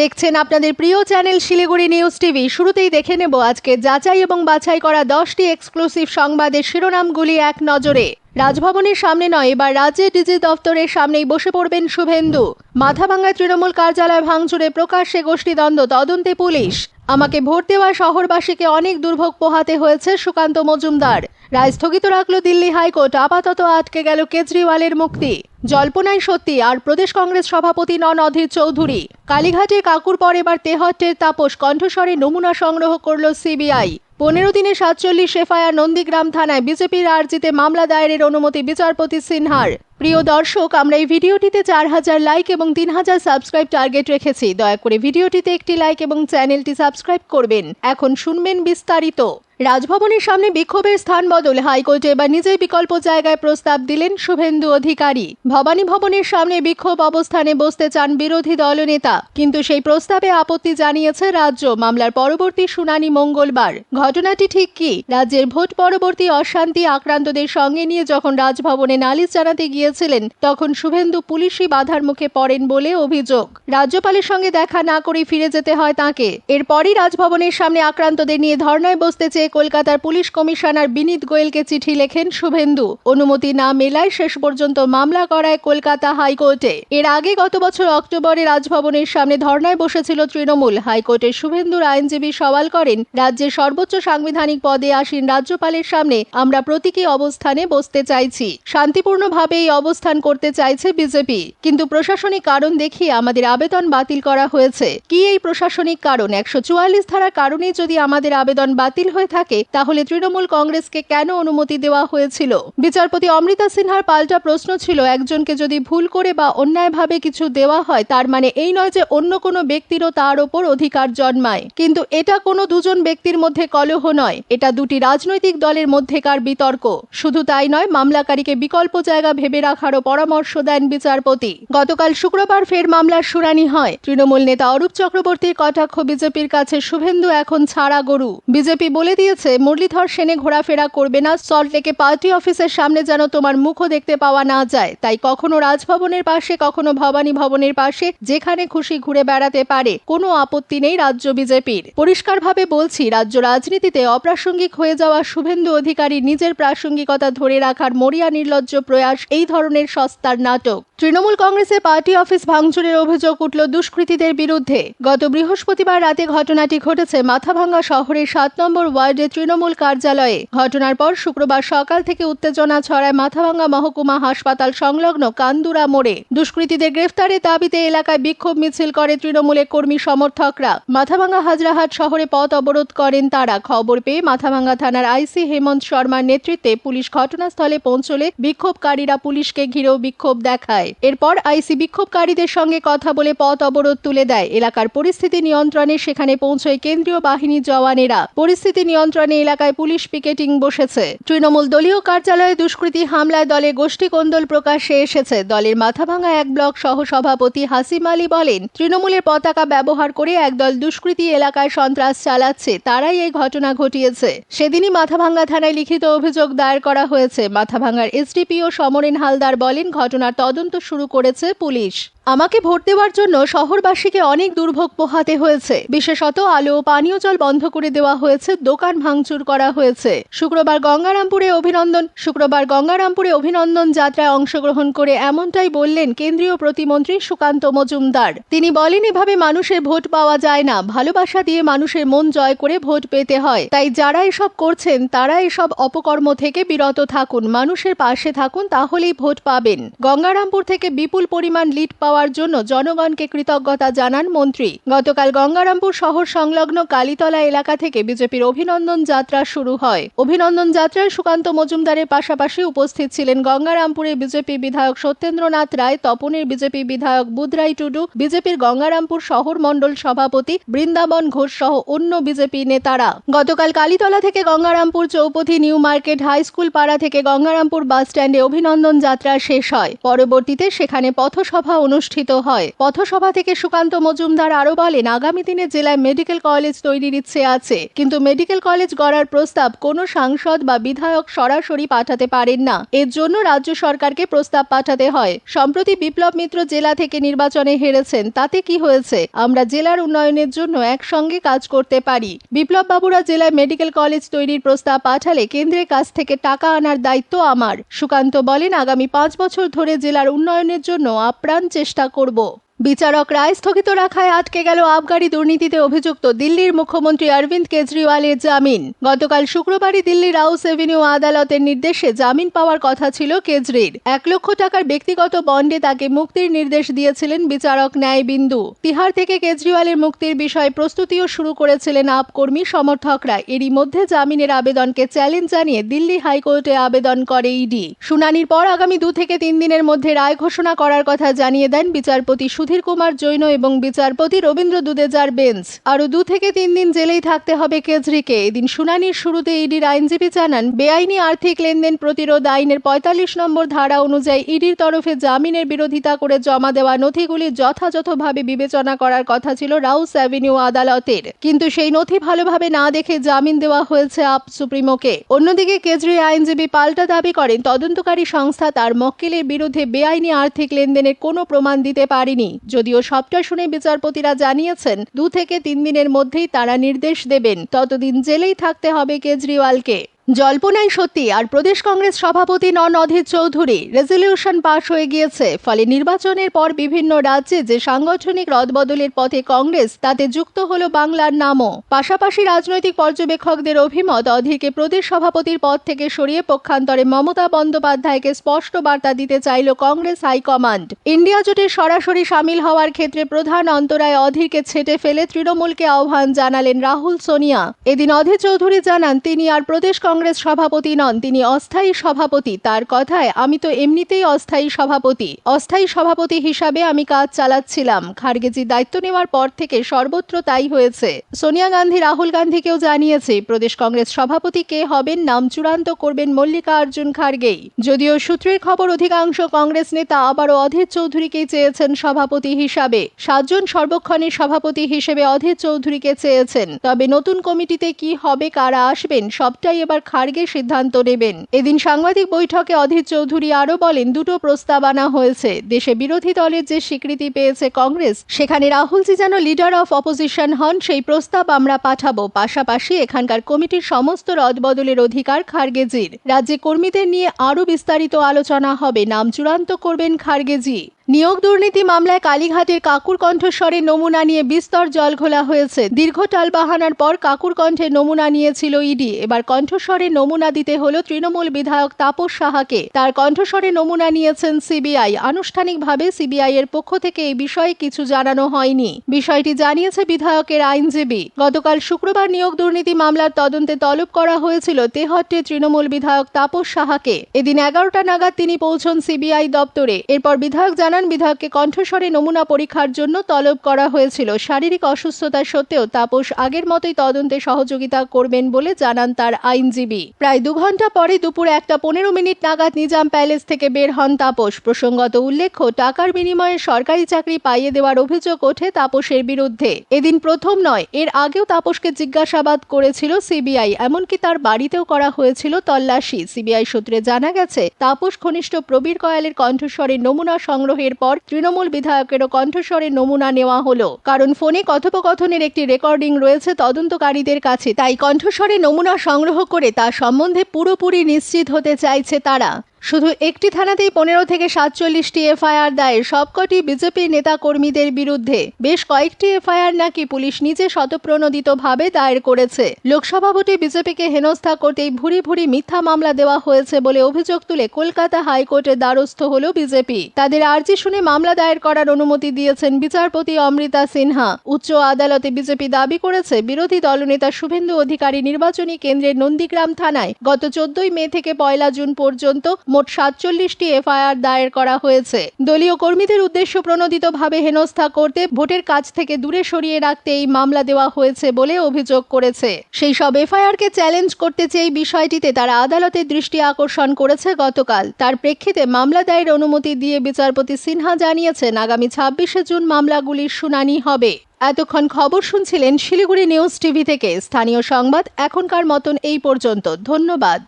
দেখছেন আপনাদের প্রিয় চ্যানেল শিলিগুড়ি নিউজ টিভি। শুরুতেই দেখে নেব আজকে যাচাই এবং বাছাই করা দশটি এক্সক্লুসিভ সংবাদের শিরোনামগুলি এক নজরে। রাজভবনের সামনে নয়, এবার রাজ্যের ডিজি দপ্তরের সামনেই বসে পড়বেন শুভেন্দু। মাথাভাঙ্গা তৃণমূল কার্যালয় ভাঙচুরে প্রকাশ্যে গোষ্ঠীদ্বন্দ্ব, তদন্তে পুলিশ। আমাকে ভোট দেওয়া শহরবাসীকে অনেক দুর্ভোগ পোহাতে হয়েছে সুকান্ত মজুমদার। রায় স্থগিত রাখল দিল্লি হাইকোর্ট। আপাতত আটকে গেল কেজরিওয়ালের মুক্তি। জল্পনায় সত্যি, আর প্রদেশ কংগ্রেস সভাপতি নন অধীর চৌধুরী। কালীঘাটে কাকুর পর এবার তেহট্টের তাপস, কণ্ঠস্বরে নমুনা সংগ্রহ করল সিবিআই। পনেরো দিনে সাতচল্লিশ এফআইআর নন্দীগ্রাম থানায় বিজেপির আর্জিতে মামলা দায়েরের অনুমতি বিচারপতি সিনহার। প্রিয় দর্শক, আমরা এই ভিডিওটিতে চার হাজার লাইক এবং তিন হাজার সাবস্ক্রাইব টার্গেট রেখেছি। দয়া করে ভিডিওটিতে একটি লাইক এবং চ্যানেলটি সাবস্ক্রাইব করবেন। এখন শুনবেন বিস্তারিত। রাজভবনের সামনে বিক্ষোভের স্থান বদল। হাইকোর্টে এবার নিজের বিকল্প জায়গায় প্রস্তাব দিলেন শুভেন্দু অধিকারী। ভবানী ভবনের সামনে বিক্ষোভ অবস্থানে বসতে চান বিরোধী দলনেতা। কিন্তু সেই প্রস্তাবে আপত্তি জানিয়েছে রাজ্য। মামলার পরবর্তী শুনানি মঙ্গলবার। ঘটনাটি ঠিক কি? রাজ্যের ভোট পরবর্তী অশান্তি আক্রান্তদের সঙ্গে নিয়ে যখন রাজভবনে নালিশ জানাতে গিয়েছিলেন, তখন শুভেন্দু পুলিশি বাধার মুখে পড়েন বলে অভিযোগ। রাজ্যপালের সঙ্গে দেখা না করে ফিরে যেতে হয় তাকে। এরপরই রাজভবনের সামনে আক্রান্তদের নিয়ে ধর্নায় বসতে চেয়ে কলকাতার পুলিশ কমিশনার বিনীত গোয়েলকে চিঠি লেখেন শুভেন্দু। অনুমতি না মেলায় শেষ পর্যন্ত মামলা করায় কলকাতা হাইকোর্টে। এর আগে গত বছর অক্টোবরে রাজভবনের সামনে ধর্নায় বসেছিল তৃণমূল। হাইকোর্টের শুভেন্দুর আইনজীবী সওয়াল করেন, রাজ্যের সর্বোচ্চ সাংবিধানিক পদে আসীন রাজ্যপালের সামনে আমরা প্রতীকী অবস্থানে বসতে চাইছি। শান্তিপূর্ণভাবে এই অবস্থান করতে চাইছে বিজেপি। কিন্তু প্রশাসনিক কারণ দেখিয়ে আমাদের আবেদন বাতিল করা হয়েছে। কি এই প্রশাসনিক কারণ? একশো চুয়াল্লিশ ধারার কারণেই যদি আমাদের আবেদন বাতিল হয়ে থাকে তাহলে তৃণমূল কংগ্রেসকে কেন অনুমতি দেওয়া হয়েছিল? বিচারপতি অমৃতা সিনহার পাল্টা প্রশ্ন ছিল, একজনকে যদি ভুল করে বা অন্যায়ভাবে কিছু দেওয়া হয়, তার মানে এই নয় যে অন্য কোনো ব্যক্তিরও তার ওপর অধিকার জন্মায়। কিন্তু এটা কোনো দুজন ব্যক্তির মধ্যে কলহ নয়, এটা দুটি রাজনৈতিক দলের মধ্যেকার বিতর্ক। শুধু তাই নয়, মামলাকারীকে বিকল্প জায়গা ভেবে রাখারও পরামর্শ দেন বিচারপতি। গতকাল শুক্রবার ফের মামলার শুনানি হয়। তৃণমূল নেতা অরূপ চক্রবর্তীর কটাক্ষ বিজেপির কাছে শুভেন্দু এখন ছাড়া গরু। বিজেপি বলে দিয়েছে মুরলীধর সেনে ঘোরাফেরা করবে না সল্টলেকে পার্টি অফিসের সামনে যেন তোমার মুখও দেখতে পাওয়া না যায়। তাই কখনো রাজভবনের পাশে, কখনো ভবানী ভবনের পাশে, যেখানে খুশি ঘুরে বেড়াতে পারে, কোনো আপত্তি নেই রাজ্য বিজেপির। পরিষ্কারভাবে বলছি, রাজ্য রাজনীতিতে অপ্রাসঙ্গিক হয়ে যাওয়া শুভেন্দু অধিকারী নিজের প্রাসঙ্গিকতা ধরে রাখার মরিয়া নির্লজ্জ প্রয়াস এই ধরনের সস্তার নাটক। তৃণমূল কংগ্রেসের পার্টি অফিস ভাঙচুরের অভিযোগ উঠল দুষ্কৃতীদের বিরুদ্ধে। গত বৃহস্পতিবার রাতে ঘটনাটি ঘটেছে মাথাভাঙ্গা শহরের সাত নম্বর ওয়ার্ডে তৃণমূল কার্যালয়ে। ঘটনার পর শুক্রবার সকাল থেকে উত্তেজনা ছড়ায় মাথাভাঙ্গা মহকুমা হাসপাতাল সংলগ্ন কান্দুরা মোড়ে। দুষ্কৃতীদের গ্রেফতারের দাবিতে এলাকায় বিক্ষোভ মিছিল করে তৃণমূলের কর্মী সমর্থকরা। মাথাভাঙ্গা হাজরাহাট শহরে পথ অবরোধ করেন তারা। খবর পেয়ে মাথাভাঙ্গা থানার আইসি হেমন্ত শর্মার নেতৃত্বে পুলিশ ঘটনাস্থলে পৌঁছলে বিক্ষোভকারীরা পুলিশকে ঘিরেও বিক্ষোভ দেখায়। এরপর আইসি বিক্ষোভকারীদের সঙ্গে কথা বলে পথ অবরোধ তুলে দেয়। এলাকার পরিস্থিতি নিয়ন্ত্রণে সেখানে পৌঁছয় কেন্দ্রীয় বাহিনী জওয়ানেরা। পরিস্থিতি নিয়ন্ত্রণে এলাকায় পুলিশ পিকেটিং বসেছে। তৃণমূল দলীয় কার্যালয়ে দুষ্কৃতী হামলায় দলে গোষ্ঠী কোন্দল প্রকাশ্যে এসেছে। দলের মাথাভাঙা এক ব্লক সহ সভাপতি হাসিম আলী বলেন, তৃণমূলের পতাকা ব্যবহার করে একদল দুষ্কৃতী এলাকায় সন্ত্রাস চালাচ্ছে। তারাই এই ঘটনা ঘটিয়েছে। সেদিনই মাথাভাঙ্গা থানায় লিখিত অভিযোগ দায়ের করা হয়েছে। মাথাভাঙ্গার এসডিপিও সমরেন হালদার বলেন, ঘটনার তদন্ত শুরু করেছে পুলিশ। আমাকে ভোট দেওয়ার জন্য শহরবাসীকে অনেক দুর্ভোগ পোহাতে হয়েছে। বিশেষত আলো ও পানীয় জল বন্ধ করে দেওয়া হয়েছে, দোকান ভাঙচুর করা হয়েছে। শুক্রবার গঙ্গারামপুরে অভিনন্দন, শুক্রবার গঙ্গারামপুরে অভিনন্দন যাত্রায় অংশগ্রহণ করে এমনটাই বললেন কেন্দ্রীয় প্রতিমন্ত্রী সুকান্ত মজুমদার। তিনি বলেন, এভাবে মানুষের ভোট পাওয়া যায় না। ভালোবাসা দিয়ে মানুষের মন জয় করে ভোট পেতে হয়। তাই যারা এসব করছেন, তারা এসব অপকর্ম থেকে বিরত থাকুন। মানুষের পাশে থাকুন, তাহলেই ভোট পাবেন। গঙ্গারামপুর থেকে বিপুল পরিমাণ লিড পাওয়া পাওয়ার জন্য জনগণকে কৃতজ্ঞতা জানান মন্ত্রী। গতকাল গঙ্গারামপুর শহর সংলগ্ন কালীতলা এলাকা থেকে বিজেপির অভিনন্দন যাত্রা শুরু হয়। অভিনন্দন যাত্রায় সুকান্ত মজুমদারের পাশাপাশি উপস্থিত ছিলেন গঙ্গারামপুরের বিজেপি বিধায়ক সত্যেন্দ্রনাথ রায়, তপনের বিজেপি বিধায়ক বুধরাই টুডু, বিজেপির গঙ্গারামপুর শহর মণ্ডল সভাপতি বৃন্দাবন ঘোষ সহ অন্য বিজেপি নেতারা। গতকাল কালীতলা থেকে গঙ্গারামপুর চৌপথি নিউ মার্কেট হাই স্কুল পাড়া থেকে গঙ্গারামপুর বাস স্ট্যান্ডে অভিনন্দন যাত্রা শেষ হয়। পরবর্তীতে সেখানে পথসভা অনুষ্ঠান অনুষ্ঠিত হয়। পথসভা থেকে সুকান্ত মজুমদার আরও বলেন, আগামী দিনে জেলায় মেডিকেল কলেজ তৈরির ইচ্ছে আছে, কিন্তু মেডিকেল কলেজ গড়ার প্রস্তাব কোনো সাংসদ বা বিধায়ক সরাসরি পাঠাতে পারেন না। এর জন্য রাজ্য সরকারকে প্রস্তাব পাঠাতে হয়। সম্প্রতি বিপ্লব মিত্র জেলা থেকে নির্বাচনে হেরেছেন, তাতে কি হয়েছে? আমরা জেলার উন্নয়নের জন্য একসঙ্গে কাজ করতে পারি। বিপ্লব বাবুরা জেলায় মেডিকেল কলেজ তৈরির প্রস্তাব পাঠালে কেন্দ্রের কাছ থেকে টাকা আনার দায়িত্ব আমার। সুকান্ত বলেন, আগামী পাঁচ বছর ধরে জেলার উন্নয়নের জন্য আপ্রাণ চেষ্টা করব। বিচারক রায় স্থগিত রাখায় আটকে গেল আবগারি দুর্নীতিতে অভিযুক্ত দিল্লির মুখ্যমন্ত্রী অরবিন্দ কেজরিওয়ালের জামিন। গতকাল শুক্রবারই দিল্লির রাউস এভিনিউ আদালতের নির্দেশে জামিন পাওয়ার কথা ছিল কেজরির। এক লক্ষ টাকার ব্যক্তিগত বন্ডে তাকে মুক্তির নির্দেশ দিয়েছিলেন বিচারক ন্যায়বিন্দু। তিহার থেকে কেজরিওয়ালের মুক্তির বিষয়ে প্রস্তুতিও শুরু করেছিলেন আপ কর্মী সমর্থকরা। এরই মধ্যে জামিনের আবেদনকে চ্যালেঞ্জ জানিয়ে দিল্লি হাইকোর্টে আবেদন করে ইডি। শুনানির পর আগামী দু থেকে তিন দিনের মধ্যে রায় ঘোষণা করার কথা জানিয়ে দেন বিচারপতি সুধীর কুমার জৈন এবং বিচারপতি রবীন্দ্র দুদেজার বেঞ্চ। আরও দু থেকে তিন দিন জেলেই থাকতে হবে কেজরিকে। এদিন শুনানির শুরুতে ইডির আইনজীবী জানান, বেআইনি আর্থিক লেনদেন প্রতিরোধ আইনের পঁয়তাল্লিশ নম্বর ধারা অনুযায়ী ইডির তরফে জামিনের বিরোধিতা করে জমা দেওয়া নথিগুলি যথাযথভাবে বিবেচনা করার কথা ছিল রাউস অ্যাভিনিউ আদালতের। কিন্তু সেই নথি ভালোভাবে না দেখে জামিন দেওয়া হয়েছে আপ সুপ্রিমোকে। অন্যদিকে কেজরি আইনজীবী পাল্টা দাবি করেন, তদন্তকারী সংস্থা তার মক্কেলের বিরুদ্ধে বেআইনি আর্থিক লেনদেনের কোনো প্রমাণ দিতে পারেনি। যদিও সবটা শুনে বিচারপতিরা জানিয়েছেন, দু থেকে তিন দিনের মধ্যেই তারা নির্দেশ দেবেন, ততদিন জেলেই থাকতে হবে কেজরিওয়ালকে। জল্পনাই সত্যি, আর প্রদেশ কংগ্রেস সভাপতি নন অধীর চৌধুরী রেজলিউশন পাশ হয়ে গিয়েছে। ফলে নির্বাচনের পর বিভিন্ন রাজ্যে যে সাংগঠনিক রদবদলের পথে কংগ্রেস, তাতে যুক্ত হল বাংলার নামও। পাশাপাশি রাজনৈতিক পর্যবেক্ষকদের অভিমত, অধীরকে প্রদেশ সভাপতির পদ থেকে সরিয়ে পক্ষান্তরে মমতা বন্দ্যোপাধ্যায়কে স্পষ্ট বার্তা দিতে চাইল কংগ্রেস হাইকমান্ড ইন্ডিয়া জোটে সরাসরি সামিল হওয়ার ক্ষেত্রে প্রধান অন্তরায় অধীরকে ছেটে ফেলে তৃণমূলকে আহ্বান জানালেন রাহুল সোনিয়া। এদিন অধীর চৌধুরী জানান, তিনি আর প্রদেশ কংগ্রেস সভাপতি নন, তিনি অস্থায়ী সভাপতি। তার কথায়, আমি তো এমনিতেই অস্থায়ী সভাপতি। অস্থায়ী সভাপতি হিসাবে আমি কাজ চালাচ্ছিলাম। খার্গেজি দায়িত্ব নেওয়ার পর থেকে সর্বত্র তাই হয়েছে। সোনিয়া গান্ধী, রাহুল গান্ধীকেও জানিয়েছে, প্রদেশ কংগ্রেস সভাপতি কে হবেন নাম চূড়ান্ত করবেন মল্লিকা অর্জুন খার্গেই। যদিও সূত্রের খবর, অধিকাংশ কংগ্রেস নেতা আবারও অধীর চৌধুরীকেই চেয়েছেন সভাপতি হিসাবে। সাতজন সর্বক্ষণের সভাপতি হিসেবে অধীর চৌধুরীকে চেয়েছেন। তবে নতুন কমিটিতে কি হবে, কারা আসবেন, সবটাই এবার খার্গে সিদ্ধান্ত নেবেন। এদিন সাংবাদিক বৈঠকে অধীর চৌধুরী আরও বলেন, দুটো প্রস্তাব আনা হয়েছে। দেশে বিরোধী দলের যে স্বীকৃতি পেয়েছে কংগ্রেস, সেখানে রাহুলজি যেন লিডার অফ অপোজিশন হন, সেই প্রস্তাব আমরা পাঠাবো। পাশাপাশি এখানকার কমিটির সমস্ত রদবদলের অধিকার খার্গেজির। রাজ্যে কর্মীদের নিয়ে আরও বিস্তারিত আলোচনা হবে। নাম চূড়ান্ত করবেন খার্গেজি। নিয়োগ দুর্নীতি মামলায় কালীঘাটের কাকুর কণ্ঠস্বরের নমুনা নিয়ে বিস্তর জল ঘোলা হয়েছে। দীর্ঘ টাল বাহানার পর কাকুর কণ্ঠে নমুনা নিয়েছিল ইডি। এবার কণ্ঠস্বরের নমুনা দিতে হলো তৃণমূল বিধায়ক তাপস সাহাকে। তার কণ্ঠস্বরে নমুনা নিয়েছেন সিবিআই। আনুষ্ঠানিকভাবে সিবিআই এর পক্ষ থেকে এই বিষয়ে কিছু জানানো হয়নি। বিষয়টি জানিয়েছে বিধায়কের আইনজীবী। গতকাল শুক্রবার নিয়োগ দুর্নীতি মামলার তদন্তে তলব করা হয়েছিল তেহট্টে তৃণমূল বিধায়ক তাপস সাহাকে। এদিন এগারোটা নাগাদ তিনি পৌঁছন সিবিআই দপ্তরে। এরপর বিধায়ক জানান বিধায়ককে কণ্ঠস্বরে নমুনা পরীক্ষার জন্য তলব করা হয়েছিল। শারীরিক অসুস্থতা সত্ত্বেও তাপস আগের মতোই তদন্তে সহযোগিতা করবেন বলে জানান তার আইনজীবী। প্রায় দু ঘণ্টা পরে দুপুর একটা পনেরো মিনিট নাগাদ নিজাম প্যালেস থেকে বের হন তাপস। প্রসঙ্গত উল্লেখ্য, টাকার বিনিময়ে সরকারি চাকরি পাইয়ে দেওয়ার অভিযোগ ওঠে তাপসের বিরুদ্ধে। এদিন প্রথম নয়, এর আগেও তাপসকে জিজ্ঞাসাবাদ করেছিল সিবিআই, এমনকি তার বাড়িতেও করা হয়েছিল তল্লাশি। সিবিআই সূত্রে জানা গেছে, তাপস ঘনিষ্ঠ প্রবীর কয়ালের কণ্ঠস্বরের নমুনা সংগ্রহের পর তৃণমূল বিধায়কেরও কণ্ঠস্বরের নমুনা নেওয়া হলো। কারণ ফোনে কথোপকথনের একটি রেকর্ডিং রয়েছে তদন্তকারীদের কাছে। তাই কণ্ঠস্বরে নমুনা সংগ্রহ করে তা সম্বন্ধে পুরোপুরি নিশ্চিত হতে চাইছে তারা। শুধু একটি থানাতেই পনেরো থেকে সাতচল্লিশটি এফআইআর দায়ের সবকটি বিজেপি নেতা কর্মীদের বিরুদ্ধে বেশ কয়েকটি এফআইআর নাকি পুলিশ নিজে শতপ্রণোদিতভাবে দায়ের করেছে। লোকসভা ভোটে বিজেপিকে হেনস্থা করতেই ভুরি ভুরি মিথ্যা মামলা দেওয়া হয়েছে বলে অভিযোগ তুলে কলকাতা হাইকোর্টের দ্বারস্থ হল বিজেপি। তাদের আর্জি শুনে মামলা দায়ের করার অনুমতি দিয়েছেন বিচারপতি অমৃতা সিনহা। উচ্চ আদালতে বিজেপি দাবি করেছে, বিরোধী দলনেতা শুভেন্দু অধিকারী নির্বাচনী কেন্দ্রের নন্দীগ্রাম থানায় গত চোদ্দই মে থেকে পয়লা জুন পর্যন্ত মোট সাতচল্লিশটি এফআইআর দায়ের করা হয়েছে। দলীয় কর্মীদের উদ্দেশ্য প্রণোদিতভাবে হেনস্থা করতে ভোটের কাজ থেকে দূরে সরিয়ে রাখতে এই মামলা দেওয়া হয়েছে বলে অভিযোগ করেছে। সেই সব এফআইআরকে চ্যালেঞ্জ করতে চেয়ে বিষয়টিতে তারা আদালতের দৃষ্টি আকর্ষণ করেছে গতকাল। তার প্রেক্ষিতে মামলা দায়ের অনুমতি দিয়ে বিচারপতি সিনহা জানিয়েছেন, আগামী ছাব্বিশে জুন মামলাগুলির শুনানি হবে। এতক্ষণ খবর শুনছিলেন শিলিগুড়ি নিউজ টিভি থেকে। স্থানীয় সংবাদ এখনকার মতন এই পর্যন্ত। ধন্যবাদ।